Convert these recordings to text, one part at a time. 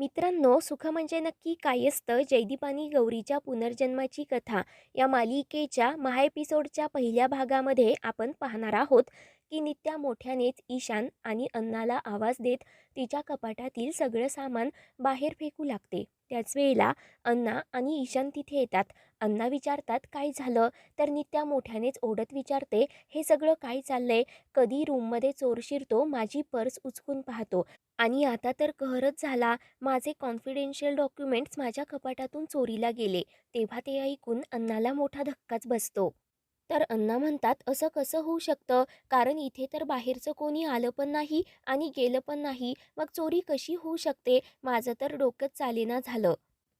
मित्रांनो सुख म्हणजे नक्की काय असतं? जयदीप आणि गौरीच्या पुनर्जन्माची कथा या मालिकेच्या महा एपिसोडच्या पहिल्या भागामध्ये आपण पाहणार आहोत. की नित्या मोठ्यानेच ईशान आणि अन्नाला आवाज देत तिच्या कपाटातील सगळं सामान बाहेर फेकू लागते. त्याच वेळेला अन्ना आणि ईशान तिथे येतात. अन्ना विचारतात काय झालं? तर नित्या मोठ्यानेच ओढत विचारते हे सगळं काय चाललंय? कधी रूममध्ये चोर शिरतो माझी पर्स उचकून पाहतो. आणि आता तर कहरच झाला माझे कॉन्फिडेन्शियल डॉक्युमेंट्स माझ्या कपाटातून चोरीला गेले. तेव्हा ते ऐकून अण्णाला मोठा धक्काच बसतो. तर अण्णा म्हणतात असं कसं होऊ शकतं? कारण इथे तर बाहेरचं कोणी आलं पण नाही आणि गेलं पण नाही. मग चोरी कशी होऊ शकते? माझं तर डोकंच चालेना झालं.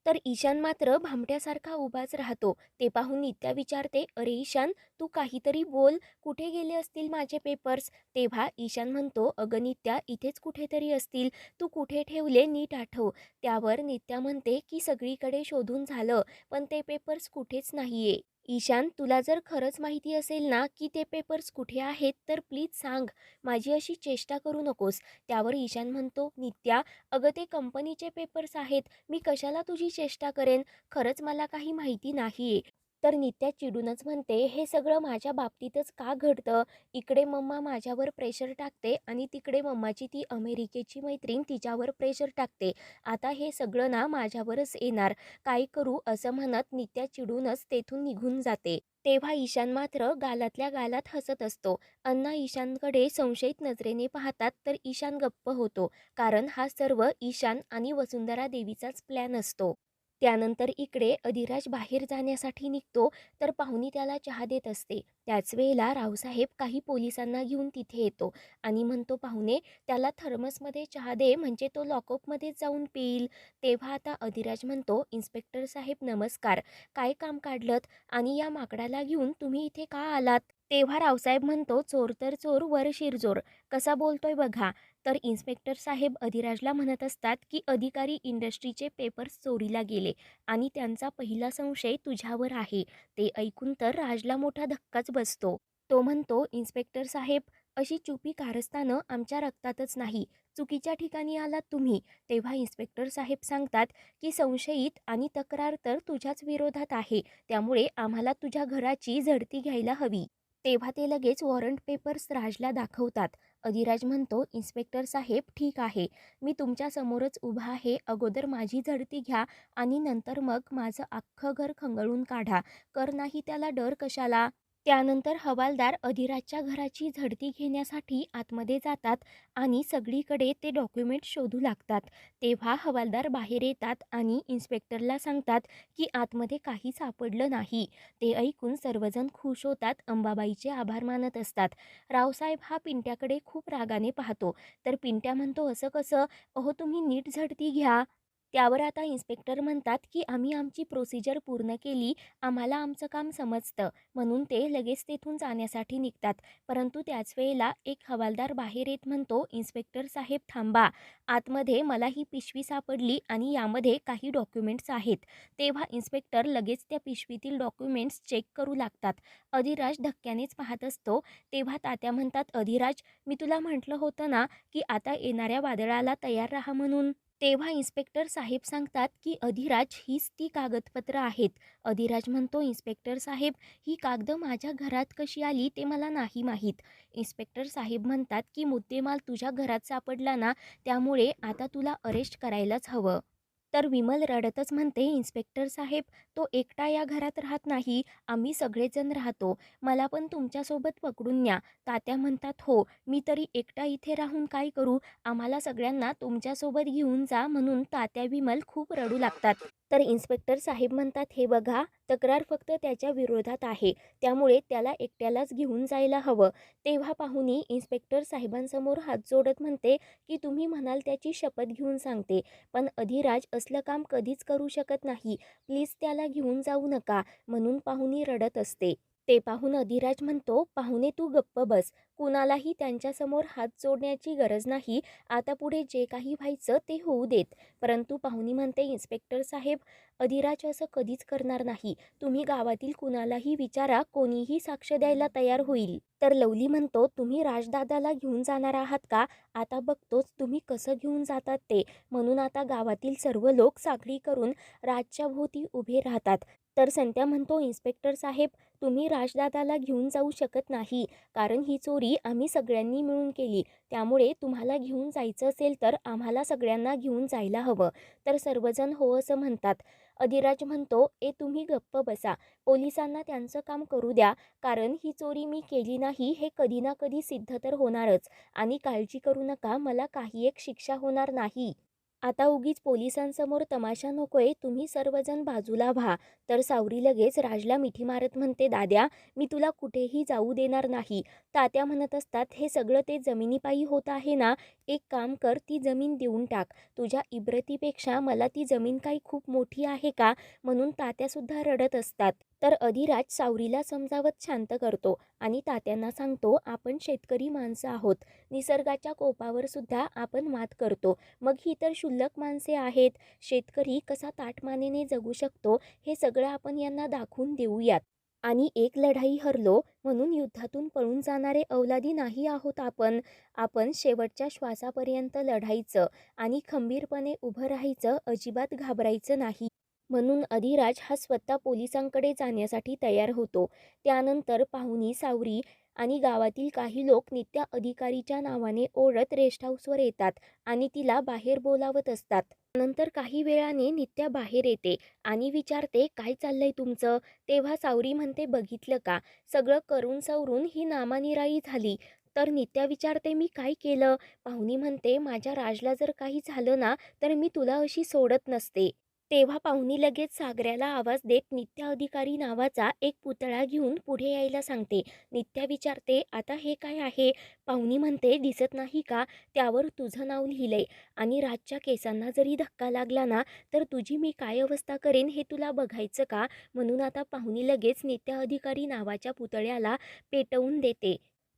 तर ईशान मात्र भामट्यासारखा उभाच राहतो. ते पाहून नित्या विचारते अरे ईशान तू काहीतरी बोल. कुठे गेले असतील माझे पेपर्स तेव्हा ईशान म्हणतो अगं नित्या इथेच कुठेतरी असतील. तू कुठे ठेवले नीट आठव. त्यावर नित्या म्हणते की सगळीकडे शोधून झालं पण ते पेपर्स कुठेच नाहीये. ईशान तुला जर खरंच माहिती असेल ना की ते पेपर्स कुठे आहेत तर प्लीज सांग. माझी अशी चेष्टा करू नकोस. त्यावर ईशान म्हणतो नित्या अगं ते कंपनीचे पेपर्स आहेत. मी कशाला तुझी चेष्टा करेन? खरंच मला काही माहिती नाही आहे तर नित्या चिडूनच म्हणते हे सगळं माझ्या बाबतीतच का घडतं? इकडे मम्मा माझ्यावर प्रेशर टाकते आणि तिकडे मम्माची ती अमेरिकेची मैत्रीण तिच्यावर प्रेशर टाकते. आता हे सगळं ना माझ्यावरच येणार. काय करू असं म्हणत नित्या चिडूनच तेथून निघून जाते. तेव्हा ईशान मात्र गालातल्या गालात हसत असतो. अण्णा ईशानकडे संशयित नजरेने पाहतात तर ईशान गप्प होतो. कारण हा सर्व ईशान आणि वसुंधरा देवीचाच प्लॅन असतो. त्यानंतर इकडे अधिराज बाहेर जाण्यासाठी निघतो तर पाहुणी त्याला चहा देत असते. त्याच वेळेला रावसाहेब काही पोलिसांना घेऊन तिथे येतो आणि म्हणतो पाहुणे त्याला थर्मसमध्ये चहा दे म्हणजे तो लॉकअपमध्ये जाऊन पिईल. तेव्हा आता अधिराज म्हणतो इन्स्पेक्टर साहेब नमस्कार. काय काम काढलत? आणि या माकडाला घेऊन तुम्ही इथे का आलात? तेव्हा रावसाहेब म्हणतो चोर तर चोर वर शिरजोर. कसा बोलतोय बघा. तर इन्स्पेक्टर साहेब अधिराजला म्हणत असतात की अधिकारी इंडस्ट्रीचे पेपर्स चोरीला गेले आणि त्यांचा पहिला संशय तुझ्यावर आहे. ते ऐकून तर राजला मोठा धक्काच बसतो. तो म्हणतो इन्स्पेक्टर साहेब अशी चुपी कारस्थानं आमच्या रक्तातच नाही. चुकीच्या ठिकाणी आलात तुम्ही. तेव्हा इन्स्पेक्टर साहेब सांगतात की संशयित आणि तक्रार तर तुझ्याच विरोधात आहे. त्यामुळे आम्हाला तुझ्या घराची झडती घ्यायला हवी. तेव्हा ते लगेच वॉरंट पेपर्स राजला दाखवतात. अधिराज म्हणतो इन्स्पेक्टर साहेब ठीक आहे. मी तुमच्यासमोरच उभा आहे. अगोदर माझी झडती घ्या आणि नंतर मग माझं अख्खं घर खंगळून काढा. कर नाही त्याला डर कशाला? त्यानंतर हवालदार अधिराजच्या घराची झडती घेण्यासाठी आतमध्ये जातात आणि सगळीकडे ते डॉक्युमेंट शोधू लागतात. तेव्हा हवालदार बाहेर येतात आणि इन्स्पेक्टरला सांगतात की आतमध्ये काही सापडलं नाही. ते ऐकून सर्वजण खुश होतात अंबाबाईचे आभार मानत असतात. रावसाहेब हा पिंट्याकडे खूप रागाने पाहतो. तर पिंट्या म्हणतो असं कसं? अहो तुम्ही नीट झडती घ्या. त्यावर आता इन्स्पेक्टर म्हणतात की आम्ही आमची प्रोसिजर पूर्ण केली आम्हाला आमचं काम समजतं. म्हणून ते लगेच तेथून जाण्यासाठी निघतात. परंतु त्याच वेळेला एक हवालदार बाहेर येत म्हणतो इन्स्पेक्टर साहेब थांबा. आतमध्ये मला ही पिशवी सापडली आणि यामध्ये काही डॉक्युमेंट्स आहेत. तेव्हा इन्स्पेक्टर लगेच त्या पिशवीतील डॉक्युमेंट्स चेक करू लागतात. अधिराज धक्क्यानेच पाहत असतो. तेव्हा तात्या म्हणतात अधिराज मी तुला म्हटलं होतं ना की आता येणाऱ्या वादळाला तयार राहा म्हणून. तेव्हा इन्स्पेक्टर साहेब सांगतात की अधिराज हीच ती कागदपत्रं आहेत. अधिराज म्हणतो इन्स्पेक्टर साहेब ही कागदं माझ्या घरात कशी आली ते मला नाही माहीत. इन्स्पेक्टर साहेब म्हणतात की मुद्देमाल तुझ्या घरात सापडला ना त्यामुळे आता तुला अरेस्ट करायलाच हवं. तर विमल रडतच म्हणते इन्स्पेक्टर साहेब तो एकटा या घरात राहत नाही. आम्ही सगळेजण राहतो. मला पण तुमच्यासोबत पकडून न्या. तात्या म्हणतात हो मी तरी एकटा इथे राहून काय करू? आम्हाला सगळ्यांना तुमच्यासोबत घेऊन जा. म्हणून तात्या विमल खूप रडू लागतात. तर इन्स्पेक्टर साहेब म्हणतात हे बघा तक्रार फक्त त्याच्या विरोधात आहे. त्यामुळे त्याला एकट्यालाच घेऊन जायला हवं. तेव्हा पाहुणी इन्स्पेक्टर साहेबांसमोर हात जोडत म्हणते की तुम्ही म्हणाल त्याची शपथ घेऊन सांगते. पण अधिराज असलं काम कधीच करू शकत नाही. प्लीज त्याला घेऊन जाऊ नका. म्हणून पाहुणी रडत असते. ते पाहून अधिराज म्हणतो पाहुणे तू गप्प बस. कुणालाही त्यांच्यासमोर हात जोडण्याची गरज नाही. आता पुढे जे काही व्हायचं ते होऊ देत. परंतु पाहुणी म्हणते इन्स्पेक्टर साहेब अधिराज असं कधीच करणार नाही. तुम्ही गावातील कुणालाही विचारा कोणीही साक्ष द्यायला तयार होईल. तर लवली म्हणतो तुम्ही राजदादाला घेऊन जाणार आहात का? आता बघतोच तुम्ही कसं घेऊन जातात ते. म्हणून आता गावातील सर्व लोक साखळी करून राजच्या भोवती उभे राहतात. तर संत्या म्हणतो इन्स्पेक्टर साहेब तुम्ही राजदादाला घेऊन जाऊ शकत नाही. कारण ही चोरी आम्ही सगळ्यांनी मिळून केली. त्यामुळे तुम्हाला घेऊन जायचं असेल तर आम्हाला सगळ्यांना घेऊन जायला हवं. तर सर्वजण हो असं म्हणतात. अधिराज म्हणतो ए तुम्ही गप्प बसा. पोलिसांना त्यांचं काम करू द्या. कारण ही चोरी मी केली नाही हे कधी ना कधी सिद्ध तर होणारच. आणि काळजी करू नका मला काही एक शिक्षा होणार नाही. आता उगीच पोलिसांसमोर तमाशा नकोय तुम्ही सर्वजण बाजूला व्हा. तर सावरी लगेच राजला मिठी मारत म्हणते दाद्या मी तुला कुठेही जाऊ देणार नाही तात्या म्हणत असतात हे सगळं ते जमिनीपायी होत आहे ना? एक काम कर ती जमीन देऊन टाक. तुझ्या इब्रतीपेक्षा मला ती जमीन काही खूप मोठी आहे का म्हणून तात्यासुद्धा रडत असतात. तर अधिराज सावरीला समजावत शांत करतो आणि तात्यांना सांगतो आपण शेतकरी माणसं आहोत. निसर्गाच्या कोपावर सुद्धा आपण मात करतो. मग ही तर क्षुल्लक माणसे आहेत. शेतकरी कसा ताटमानेने जगू शकतो हे सगळं आपण यांना दाखवून देऊयात. आणि एक लढाई हरलो म्हणून युद्धातून पळून जाणारे अवलादी नाही आहोत आपण. आपण शेवटच्या श्वासापर्यंत लढायचं आणि खंबीरपणे उभं राहायचं अजिबात घाबरायचं नाही. म्हणून अधिराज हा स्वतः पोलिसांकडे जाण्यासाठी तयार होतो. त्यानंतर पाहुणी सावरी आणि गावातील काही लोक नित्या अधिकारीच्या नावाने ओढत रेस्ट हाऊसवर येतात आणि तिला बाहेर बोलावत असतात. नंतर काही वेळाने नित्या बाहेर येते आणि विचारते काय चाललंय तुमचं? तेव्हा सावरी म्हणते बघितलं का? सगळं करून सवरून ही नामानिराई झाली. तर नित्या विचारते मी काय केलं? पाहुणी म्हणते माझ्या राजला जर काही झालं ना तर मी तुला अशी सोडत नसते. तेव्हा पाहुणी लगेच सागऱ्याला आवाज देत नित्या अधिकारी नावाचा एक पुतळा घेऊन पुढे यायला सांगते. नित्या विचारते आता हे काय आहे पाहुणी म्हणते दिसत नाही का? त्यावर तुझं नाव लिहिलंय. आणि राजच्या केसांना जरी धक्का लागला ना तर तुझी मी काय अवस्था करेन हे तुला बघायचं का म्हणून आता पाहुणी लगेच नित्या अधिकारी नावाच्या पुतळ्याला पेटवून देते.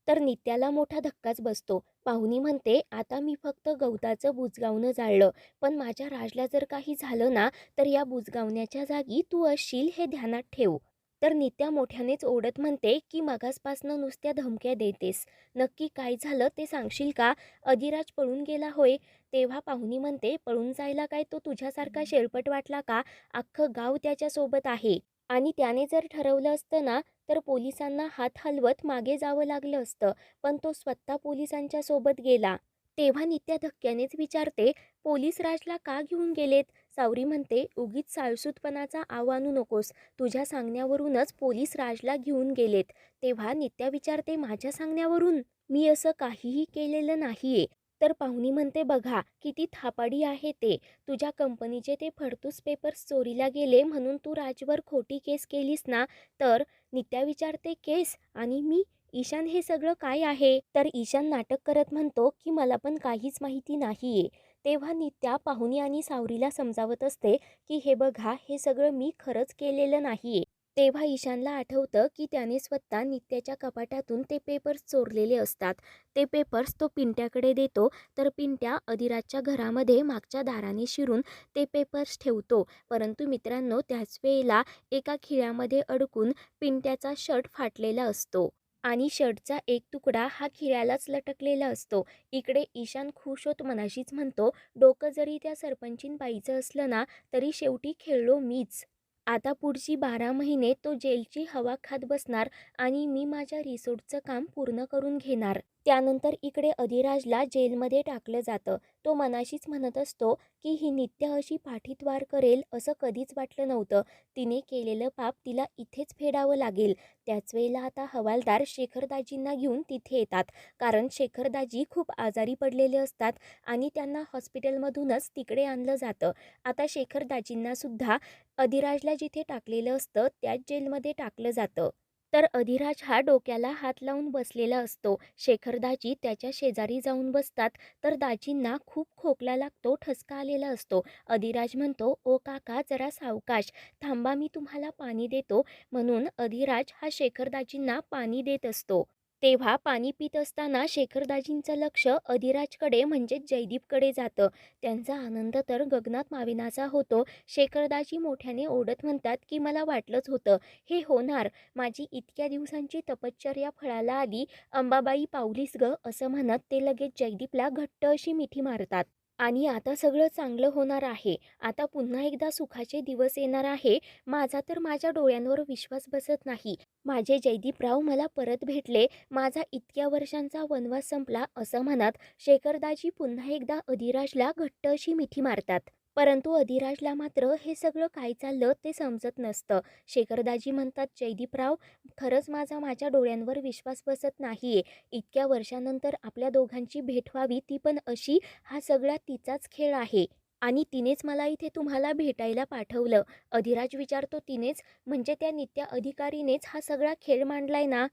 तर नित्याला मोठा धक्काच बसतो. पाहुणी म्हणते आता मी फक्त गवताचं बुजगावणं जाळलं. पण माझ्या राजला जर काही झालं ना तर या बुजगावण्याच्या जागी तू असशील हे ध्यानात ठेव. तर नित्या मोठ्यानेच ओढत म्हणते की मगासपासनं नुसत्या धमक्या देतेस. नक्की काय झालं ते सांगशील का? अधिराज पळून गेला होय. तेव्हा पाहुणी म्हणते पळून जायला काय तो तुझ्यासारखा शेळपट वाटला का? अख्खं गाव त्याच्यासोबत आहे. आणि त्याने जर ठरवलं असतं ना तर पोलिसांना हात हलवत मागे जावं लागलं असतं. पण तो स्वतः पोलिसांच्या सोबत गेला. तेव्हा नित्या धक्क्यानेच विचारते पोलीस राजला का घेऊन गेलेत? सावरी म्हणते उगीच साळसूतपणाचा आव आणू नकोस. तुझ्या सांगण्यावरूनच पोलीस राजला घेऊन गेलेत. तेव्हा नित्या विचारते माझ्या सांगण्यावरून? मी असं काहीही केलेलं नाहीये. तर पाहुणी म्हणते बघा किती थापाडी आहे ते. तुझ्या कंपनीचे ते फडतूस पेपर्स चोरीला गेले म्हणून तू राजवर खोटी केस केलीस ना तर नित्या विचारते केस? आणि मी? ईशान हे सगळं काय आहे? तर ईशान नाटक करत म्हणतो की मला पण काहीच माहिती नाहीये. तेव्हा नित्या पाहुणी आणि सावरीला समजावत असते की हे बघा हे सगळं मी खरंच केलेलं नाहीये. तेव्हा ईशानला आठवतं की त्याने स्वतः नित्याच्या कपाटातून ते पेपर्स चोरलेले असतात. ते पेपर्स तो पिंट्याकडे देतो तर पिंट्या अधिराजच्या घरामध्ये मागच्या दाराने शिरून ते पेपर्स ठेवतो. परंतु मित्रांनो त्याच वेळेला एका खिळ्यामध्ये अडकून पिंट्याचा शर्ट फाटलेला असतो आणि शर्टचा एक तुकडा हा खिळ्यालाच लटकलेला असतो. इकडे ईशान खुश होत मनाशीच म्हणतो डोकं जरी त्या सरपंचीन बाईचं असलं ना तरी शेवटी खेळलो मीच. आता पुढची बारा महिने तो जेलची हवा खात बसणार आणि मी माझ्या रिसोर्टचं काम पूर्ण करून घेणार. त्यानंतर इकडे अधिराजला जेलमध्ये टाकलं जातं. तो मनाशीच म्हणत असतो की ही नित्य अशी पाठीद्वार करेल असं कधीच वाटलं नव्हतं. तिने केलेलं पाप तिला इथेच फेडावं लागेल. त्याच वेळेला आता हवालदार शेखरदाजींना घेऊन तिथे येतात. कारण शेखरदाजी खूप आजारी पडलेले असतात आणि त्यांना हॉस्पिटलमधूनच तिकडे आणलं जातं. आता शेखरदाजींनासुद्धा अधिराजला जिथे टाकलेलं असतं त्याच जेलमध्ये टाकलं जातं. तर अधिराज हा डोक्याला हात लावून बसलेला असतो. शेखर दाजी त्याच्या शेजारी जाऊन बसतात तर दाजींना खूप खोकला लागतो ठसका आलेला असतो. अधिराज म्हणतो ओ काका जरा सावकाश. थांबा मी तुम्हाला पाणी देतो. म्हणून अधिराज हा शेखर दाजींना पाणी देत असतो. तेव्हा पाणी पित असताना शेखरदाजींचं लक्ष अधिराजकडे म्हणजेच जयदीपकडे जातं. त्यांचा आनंद तर गगनात माविनाचा होतो. शेखरदाजी मोठ्याने ओढत म्हणतात की मला वाटलंच होतं. हे होणार. माझी इतक्या दिवसांची तपश्चर्या फळाला आली. अंबाबाई पावलीस ग असं म्हणत ते लगेच जयदीपला घट्ट अशी मिठी मारतात. आणि आता सगळं चांगलं होणार आहे. आता पुन्हा एकदा सुखाचे दिवस येणार आहे. माझा तर माझ्या डोळ्यांवर विश्वास बसत नाही. माझे जयदीपराव मला परत भेटले. माझा इतक्या वर्षांचा वनवास संपला असं म्हणत शेखरदाजी पुन्हा एकदा अधिराजला घट्ट अशी मिठी मारतात. परंतु अधिराजला मात्र हे सगळं काय चाललं ते समजत नसतं. शेखरदाजी म्हणतात जयदीपराव खरंच माझा माझ्या डोळ्यांवर विश्वास बसत नाहीये. इतक्या वर्षानंतर आपल्या दोघांची भेट व्हावी ती पण अशी हा सगळा तिचाच खेळ आहे. आणि तिनेच मला इथे तुम्हाला भेटायला पाठवलं. अधिराज विचारतो तिनेच? म्हणजे त्या नित्या अधिकारीनेच हा सगळा खेळ मांडलाय ना?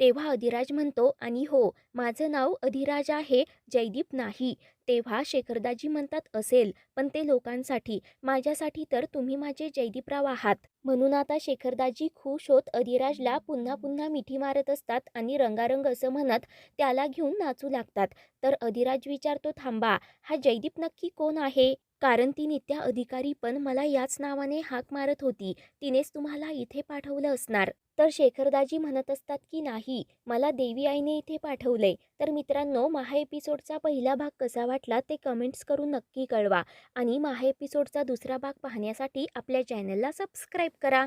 तेव्हा अधिराज म्हणतो आणि हो माझं नाव अधिराज आहे जयदीप नाही. तेव्हा शेखरदाजी म्हणतात असेल पण ते लोकांसाठी माझ्यासाठी तर तुम्ही माझे जयदीपराव आहात. म्हणून आता शेखरदाजी खुश होत अधिराजला पुन्हा पुन्हा मिठी मारत असतात आणि रंगारंग असं म्हणत त्याला घेऊन नाचू लागतात. तर अधिराज विचारतो थांबा हा जयदीप नक्की कोण आहे? कारण ती नित्या अधिकारी पण मला याच नावाने हाक मारत होती. तिनेच तुम्हाला इथे पाठवलं असणार. तर शेखरदाजी म्हणत असतात की नाही मला देवी आईने इथे पाठवलंय तर मित्रांनो महा एपिसोडचा पहिला भाग कसा वाटला ते कमेंट्स करून नक्की कळवा. आणि महा एपिसोडचा दुसरा भाग पाहण्यासाठी आपल्या चॅनलला सबस्क्राईब करा.